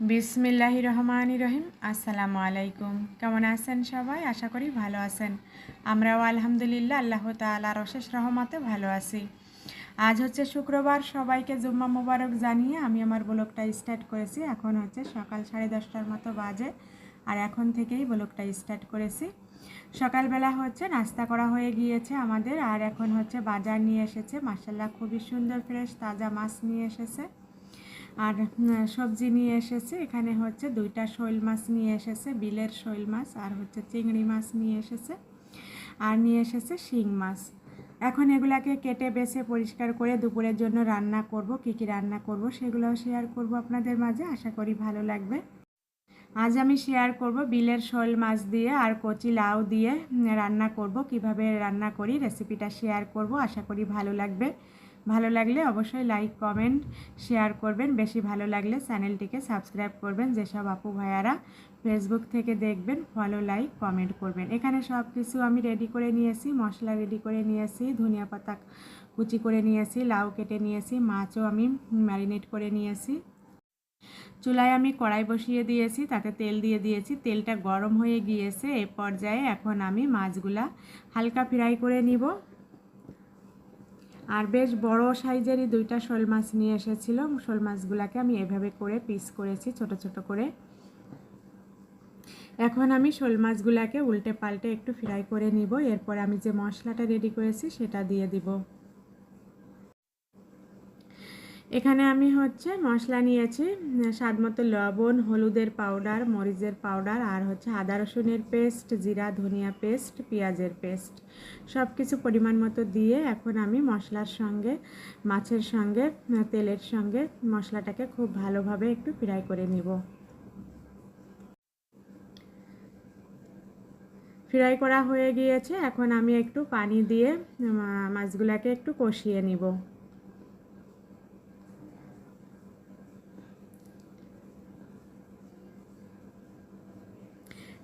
বিসমিল্লাহি রহমান রহিম। আসসালামু আলাইকুম। কেমন আছেন সবাই? আশা করি ভালো আছেন। আমরাও আলহামদুলিল্লাহ আল্লাহ তালার অশেষ রহমতে ভালো আছি। আজ হচ্ছে শুক্রবার। সবাইকে জুম্মা মোবারক জানিয়ে আমি আমার ব্লগটা স্টার্ট করেছি। এখন হচ্ছে সকাল সাড়ে দশটার মতো বাজে আর এখন থেকেই ব্লগটা স্টার্ট করেছি। সকালবেলা হচ্ছে নাস্তা করা হয়ে গিয়েছে আমাদের। আর এখন হচ্ছে বাজার নিয়ে এসেছে। মাসাল্লাহ খুবই সুন্দর, ফ্রেশ, তাজা মাছ নিয়ে এসেছে। আর সবজি নিয়ে এসেছে। এখানে হচ্ছে দুইটা শৈল মাছ নিয়ে এসেছে, বিলের শৈল মাছ আর হচ্ছে চিংড়ি মাছ নিয়ে এসেছে। আর নিয়ে এসেছে শিং মাছ। এখন এগুলাকে কেটে, বেছে, পরিষ্কার করে দুপুরের জন্য রান্না করব। কী কী রান্না করব সেগুলোও শেয়ার করব আপনাদের মাঝে। আশা করি ভালো লাগবে। আজ আমি শেয়ার করব বিলের শোল মাছ দিয়ে আর কচি লাউ দিয়ে রান্না করব। কীভাবে রান্না করি রেসিপিটা শেয়ার করব। আশা করি ভালো লাগবে। ভালো লাগলে অবশ্যই লাইক কমেন্ট শেয়ার করবেন। বেশি ভালো লাগলে চ্যানেলটিকে সাবস্ক্রাইব করবেন। যেসব আপু ভাইয়ারা ফেসবুক থেকে দেখবেন ফলো লাইক কমেন্ট করবেন। এখানে সব কিছু আমি রেডি করে নিয়েছি, মশলা রেডি করে নিয়েছি, ধনিয়া পাতা কুচি করে নিয়েছি, লাউ কেটে নিয়েছি, মাছও আমি ম্যারিনেট করে নিয়েছি। চুলায় আমি কড়াই বসিয়ে দিয়েছি, তাতে তেল দিয়ে দিয়েছি। তেলটা গরম হয়ে গিয়েছে, এ পর্যায়ে এখন আমি মাছগুলা হালকা ফ্রাই করে নিব। আর বেশ বড় সাইজেরই দুইটা শোল মাছ নিয়ে এসেছিল। শোল মাছগুলোকে আমি এভাবে করে পিস করেছি ছোট ছোট করে। এখন আমি শোল মাছগুলোকে উল্টে পাল্টে একটু ফ্রাই করে নিব। এরপর আমি যে মশলাটা রেডি করেছি সেটা দিয়ে দিব। এখানে আমি হচ্ছে মশলা নিয়েছি, স্বাদ মতো লবণ, হলুদের পাউডার মরিচের পাউডার আর হচ্ছে আদা রসুনের পেস্ট জিরা, ধনিয়া পেস্ট পেঁয়াজের পেস্ট সব কিছু পরিমাণ মতো দিয়ে এখন আমি মশলার সঙ্গে, মাছের সঙ্গে, তেলের সঙ্গে মশলাটাকে খুব ভালোভাবে একটু ফ্রাই করে নিব। ফ্রাই করা হয়ে গিয়েছে, এখন আমি একটু পানি দিয়ে মাছগুলাকে একটু কষিয়ে নিব।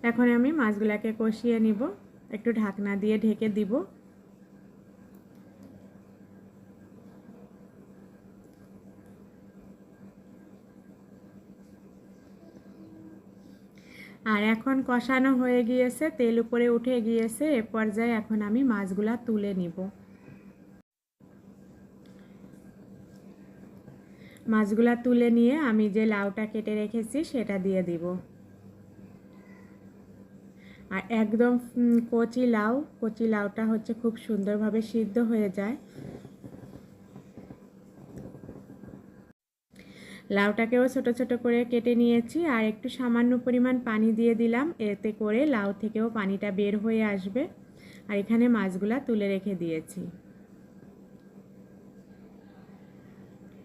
এখন আমি মাছগুলাকে কষিয়ে নিব, একটু ঢাকনা দিয়ে ঢেকে দিব। আর এখন কষানো হয়ে গিয়েছে, তেল উপরে উঠে গিয়েছে, এ পর্যায়ে এখন আমি মাছগুলা তুলে নিব। মাছগুলা তুলে নিয়ে আমি যে লাউটা কেটে রেখেছি, সেটা দিয়ে দিব। আর একদম কচি লাউ, কচি লাউটা হচ্ছে খুব সুন্দরভাবে সিদ্ধ হয়ে যায়। লাউটাকেও ছোট ছোট করে কেটে নিয়েছি আর একটু সামান্য পরিমাণ পানি দিয়ে দিলাম। এতে করে লাউ থেকেও পানিটা বের হয়ে আসবে। আর এখানে মাছগুলা তুলে রেখে দিয়েছি।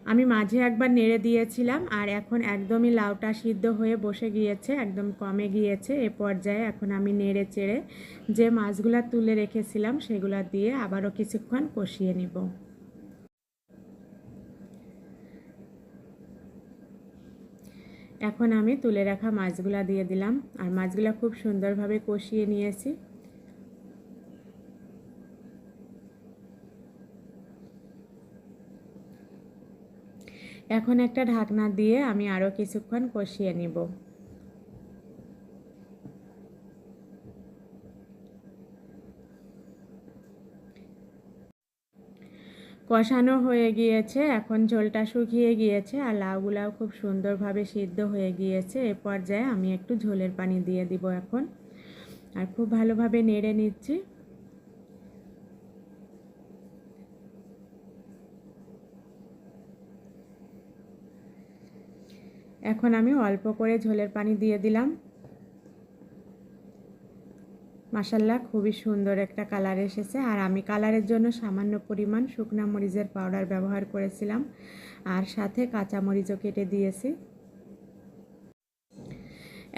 আমি মাঝে একবার নেড়ে দিয়েছিলাম আর এখন একদমই লাউটা সিদ্ধ হয়ে বসে গিয়েছে, একদম কমে গিয়েছে। এ পর্যায়ে এখন আমি নেড়ে চেড়ে যে মাছগুলা তুলে রেখেছিলাম সেগুলা দিয়ে আবারও কিছুক্ষণ কষিয়ে নিব। এখন আমি তুলে রাখা মাছগুলা দিয়ে দিলাম আর মাছগুলা খুব সুন্দরভাবে কষিয়ে নিয়েছি। এখন একটা ঢাকনা দিয়ে আমি আরও কিছুক্ষণ কষিয়ে নিব। কষানো হয়ে গিয়েছে, এখন ঝোলটা শুকিয়ে গিয়েছে আর লাউগুলাও খুব সুন্দরভাবে সিদ্ধ হয়ে গিয়েছে। এ পর্যায়ে আমি একটু ঝোলের পানি দিয়ে দিব এখন। আর খুব ভালোভাবে নেড়ে নিচ্ছি। এখন আমি অল্প করে ঝোলের পানি দিয়ে দিলাম। মাসাল্লাহ খুবই সুন্দর একটা কালার এসেছে। আর আমি কালারের জন্য সামান্য পরিমাণ শুকনা মরিচের পাউডার ব্যবহার করেছিলাম। আর সাথে কাঁচা মরিচও কেটে দিয়েছি।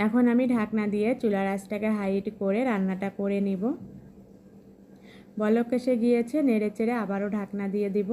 এখন আমি ঢাকনা দিয়ে চুলার আঁচটাকে হাইট করে রান্নাটা করে নিব। বলক এসে গিয়েছে, নেড়ে চেড়ে আবারও ঢাকনা দিয়ে দিব।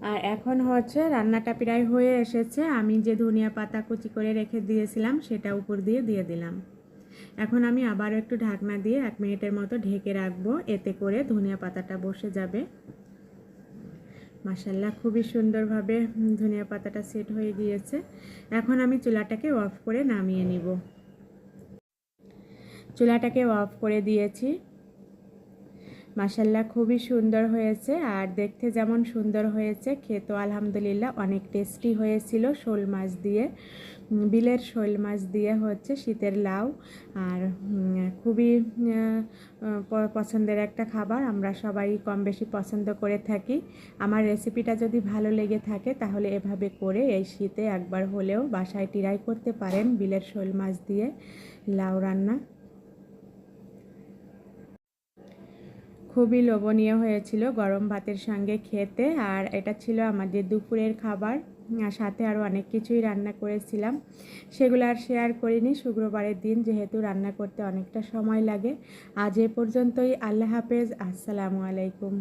আর এখন হচ্ছে রান্নাটা প্রায় হয়ে এসেছে। আমি যে ধনিয়া পাতা কুচি করে রেখে দিয়েছিলাম, সেটা উপর দিয়ে দিয়ে দিলাম। এখন আমি আবারও একটু ঢাকনা দিয়ে এক মিনিটের মতো ঢেকে রাখব। এতে করে ধনিয়া পাতাটা বসে যাবে। মাসাল্লাহ খুবই সুন্দরভাবে ধনিয়া পাতাটা সেট হয়ে গিয়েছে। এখন আমি চুলাটাকে অফ করে নামিয়ে নিব। চুলাটাকে অফ করে দিয়েছি। মাসাল্লাহ খুবই সুন্দর হয়েছে। আর দেখতে যেমন সুন্দর হয়েছে, খেতেও আলহামদুলিল্লাহ অনেক টেস্টি হয়েছিল শোল মাছ দিয়ে। বিলের শোল মাছ দিয়ে হচ্ছে শীতের লাউ। আর খুবই পছন্দের একটা খাবার। আমরা সবাই কম বেশি পছন্দ করে থাকি। আমার রেসিপিটা যদি ভালো লেগে থাকে, তাহলে এভাবে করে এই শীতে একবার হলেও বাসায় ট্রাই করতে পারেন বিলের শোল মাছ দিয়ে লাউ রান্না। খুবই লোভনীয় হয়েছিল গরম ভাতের সঙ্গে খেতে। আর এটা ছিল আমাদের দুপুরের খাবার। সাথে আরও অনেক কিছুই রান্না করেছিলাম। সেগুলো আর শেয়ার করিনি। শুক্রবারের দিন যেহেতু রান্না করতে অনেকটা সময় লাগে। আজ এ পর্যন্তই। আল্লাহ হাফেজ। আসসালামু আলাইকুম।